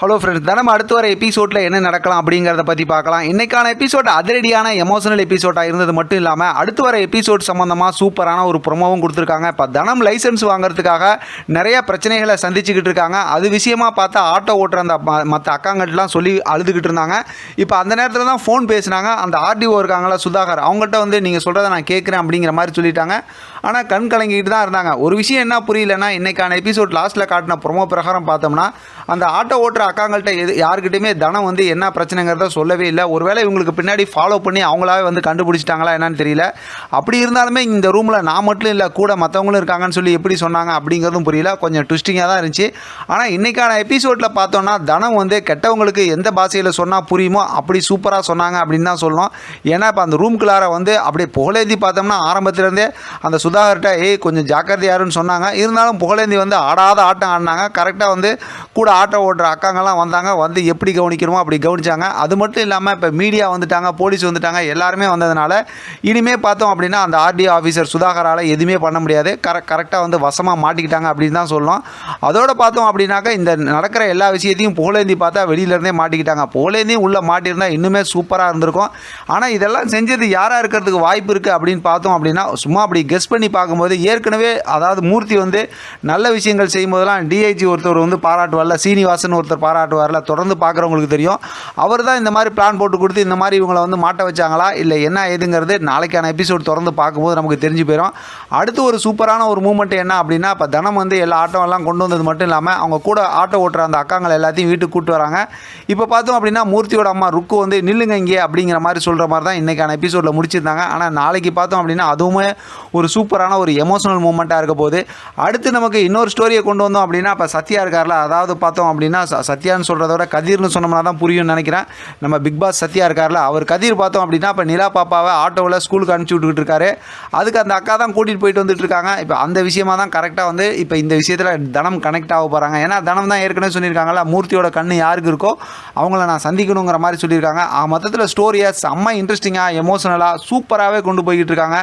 Hello friends தினம் அடுத்து வர எபிசோடில் என்ன நடக்கலாம் அப்படிங்கிறத பற்றி பார்க்கலாம். இன்றைக்கான எபிசோட் அதிரடியான எமோஷனல் எபிசோடாக இருந்தது மட்டும் இல்லாமல் அடுத்து வர எபிசோட் சம்மந்தமாக சூப்பரான ஒரு ப்ரொமோவும் கொடுத்துருக்காங்க. இப்போ தனம் லைசன்ஸ் வாங்குறதுக்காக நிறைய பிரச்சனைகளை சந்திச்சுக்கிட்டு இருக்காங்க. அது விஷயமா பார்த்தா ஆட்டோ ஓட்டுற அந்த மற்ற அக்காங்கட்டெலாம் சொல்லி அழுதுகிட்டு இருந்தாங்க. இப்போ அந்த நேரத்தில் தான் ஃபோன் பேசினாங்க. அந்த ஆர்டிஓ இருக்காங்களா சுதாகர் அவங்ககிட்ட வந்து நீங்கள் சொல்கிறத நான் கேட்குறேன் அப்படிங்கிற மாதிரி சொல்லிட்டாங்க. ஆனால் கண் கலங்கிட்டு தான் இருந்தாங்க. ஒரு விஷயம் என்ன புரியலன்னா இன்றைக்கான எபிசோட் லாஸ்ட்டில் காட்டின ப்ரொமோ பிரகாரம் பார்த்தோம்னா அந்த ஆட்டோ ஓட்டுற அக்காங்கள்ட்ட எது யாருக்கிட்டையுமே தனம் வந்து என்ன பிரச்சனைங்கிறத சொல்லவே இல்லை. ஒருவேளை இவங்களுக்கு பின்னாடி ஃபாலோ பண்ணி அவங்களாவே வந்து கண்டுபிடிச்சிட்டாங்களா என்னன்னு தெரியல. அப்படி இருந்தாலுமே இந்த ரூமில் நான் மட்டும் இல்லை கூட மற்றவங்களும் இருக்காங்கன்னு சொல்லி எப்படி சொன்னாங்க அப்படிங்கிறதும் புரியல. கொஞ்சம் ட்விஸ்டிங்காக தான் இருந்துச்சு. ஆனால் இன்றைக்கான எபிசோடில் பார்த்தோன்னா தனம் வந்து கெட்டவங்களுக்கு எந்த பாஷையில் சொன்னால் புரியுமோ அப்படி சூப்பராக சொன்னாங்க அப்படின்னு தான் சொல்லணும். ஏன்னா இப்போ அந்த ரூம்குள்ளார வந்து அப்படியே புகழேதி பார்த்தோம்னா ஆரம்பத்துலேருந்தே அந்த சுதாகர்கிட்ட ஏய் கொஞ்சம் ஜாக்கிரதையாருன்னு சொன்னாங்க. இருந்தாலும் புகழேந்தி வந்து ஆடாத ஆட்டம் ஆடினாங்க. கரெக்டாக வந்து கூட ஆட்டோ ஓட்டுற அக்காங்கெல்லாம் வந்தாங்க. வந்து எப்படி கவனிக்கணுமோ அப்படி கவனிச்சாங்க. அது மட்டும் இல்லாமல் இப்போ மீடியா வந்துட்டாங்க போலீஸ் வந்துட்டாங்க எல்லாருமே வந்ததுனால இனிமே பார்த்தோம் அப்படின்னா அந்த ஆர்டிஓ ஆஃபீஸர் சுதாகரால் எதுவுமே பண்ண முடியாது. கரெக்ட் கரெக்டாக வந்து வசமாக மாட்டிக்கிட்டாங்க அப்படின்னு தான் சொல்லணும். அதோட பார்த்தோம் அப்படின்னாக்கா இந்த நடக்கிற எல்லா விஷயத்தையும் புகழேந்தி பார்த்தா வெளியிலேருந்தே மாட்டிக்கிட்டாங்க. புகழேந்தியும் உள்ளே மாட்டியிருந்தால் இன்னுமே சூப்பராக இருந்திருக்கும். ஆனால் இதெல்லாம் செஞ்சது யாராக இருக்கிறதுக்கு வாய்ப்பு இருக்குது அப்படின்னு பார்த்தோம் அப்படின்னா சும்மா அப்படி கெஸ்ட் பண்ணி பார்க்கும்போது ஏற்கனவே அதாவது மூர்த்தி வந்து நல்ல விஷயங்கள் செய்யும் போதெல்லாம் டிஐஜி ஒருத்தர் வந்து பாராட்டுவார்ல சீனிவாசன் ஒருத்தர் பாராட்டுவார்ல தொடர்ந்து பார்க்குறவங்களுக்கு தெரியும். அவர் தான் இந்த மாதிரி பிளான் போட்டு கொடுத்து இந்த மாதிரி இவங்களை வந்து மாட்ட வச்சாங்களா இல்லை என்ன ஏதுங்கிறது நாளைக்கான எபிசோட் திறந்து பார்க்கும்போது நமக்கு தெரிஞ்சு போயிடும் அடுத்து ஒரு சூப்பரான ஒரு மூமெண்ட் என்ன அப்படின்னா இப்போ தனம் வந்து எல்லா ஆட்டோ எல்லாம் கொண்டு வந்தது மட்டும் இல்லாமல் அவங்க கூட ஆட்டோ ஓட்டுற அந்த அக்காங்களை எல்லாத்தையும் வீட்டுக்கு கூப்பிட்டு வராங்க. இப்போ பார்த்தோம் அப்படின்னா மூர்த்தியோட அம்மா ருக்கு வந்து நில்லுங்க இங்கே அப்படிங்கிற மாதிரி சொல்கிற மாதிரி தான் இன்றைக்கான எபிசோடில் முடிச்சிருந்தாங்க. ஆனால் நாளைக்கு பார்த்தோம் அப்படின்னா அதுவுமே ஒரு சூப்பர் சூப்பரான ஒரு எமோஷனல் மூமெண்ட்டாக இருக்க போது அடுத்து நமக்கு இன்னொரு ஸ்டோரியை கொண்டு வந்தோம் அப்படின்னா இப்போ சத்யா இருக்கார்ல அதாவது பார்த்தோம் அப்படின்னா சத்யான்னு சொல்கிறத விட கதிர்னு சொன்னோம்னா தான் புரியும்னு நினைக்கிறேன். நம்ம பிக் பாஸ் சத்யா இருக்கார்ல அவர் கதிர் பார்த்தோம் அப்படின்னா இப்போ நிலா பாப்பாவை ஆட்டோவில் ஸ்கூலுக்கு அனுப்பிச்சி விட்டுக்கிட்டு இருக்காரு. அதுக்கு அந்த அக்கா தான் கூட்டிகிட்டு போயிட்டு வந்துட்டு இருக்காங்க. இப்போ அந்த விஷயமா தான் கரெக்டாக வந்து இப்போ இந்த விஷயத்தில் தனம் கனெக்ட் ஆக போகிறாங்க ஏன்னா தனம் தான் ஏற்கனவே சொல்லியிருக்காங்களா மூர்த்தியோட கண்ணு யாருக்கு இருக்கோ அவங்கள நான் சந்திக்கணுங்கிற மாதிரி சொல்லியிருக்காங்க. ஆ, மொத்தத்தில் ஸ்டோரியை செம்ம இன்ட்ரெஸ்டிங்காக எமோஷனலாக சூப்பராகவே கொண்டு போய்கிட்டு இருக்காங்க.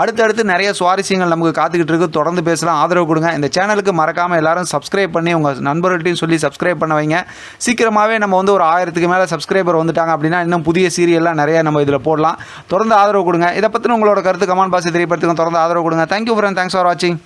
அடுத்தடுத்து நிறைய சுவாரஸ்யங்கள் நமக்கு காத்துக்கிட்டு இருக்கு. தொடர்ந்து பேசலாம். ஆதரவு கொடுங்க. இந்த சேனலுக்கு மறக்காமல் எல்லாரும் சப்ஸ்கிரைப் பண்ணி உங்கள் நண்பர்கள்ட்டையும் சொல்லி சப்ஸ்கிரைப் பண்ண வைங்க. சீக்கிரமாகவே நம்ம வந்து ஒரு ஆயிரத்துக்கு மேலே சப்ஸ்கிரைபர் வந்துட்டாங்க அப்படின்னா இன்னும் புதிய சீரியல்லாம் நிறைய நம்ம இதில் போடலாம். தொடர்ந்து ஆதரவு கொடுங்க. இதை பற்றின உங்களோட கருத்து கமெண்ட் பாசி தெரியப்படுத்துங்க தொடர்ந்து ஆதரவு கொடுங்க. தேங்க்யூ ஃப்ரெண்ட் தேங்க்ஸ் ஃபார் வாட்சிங்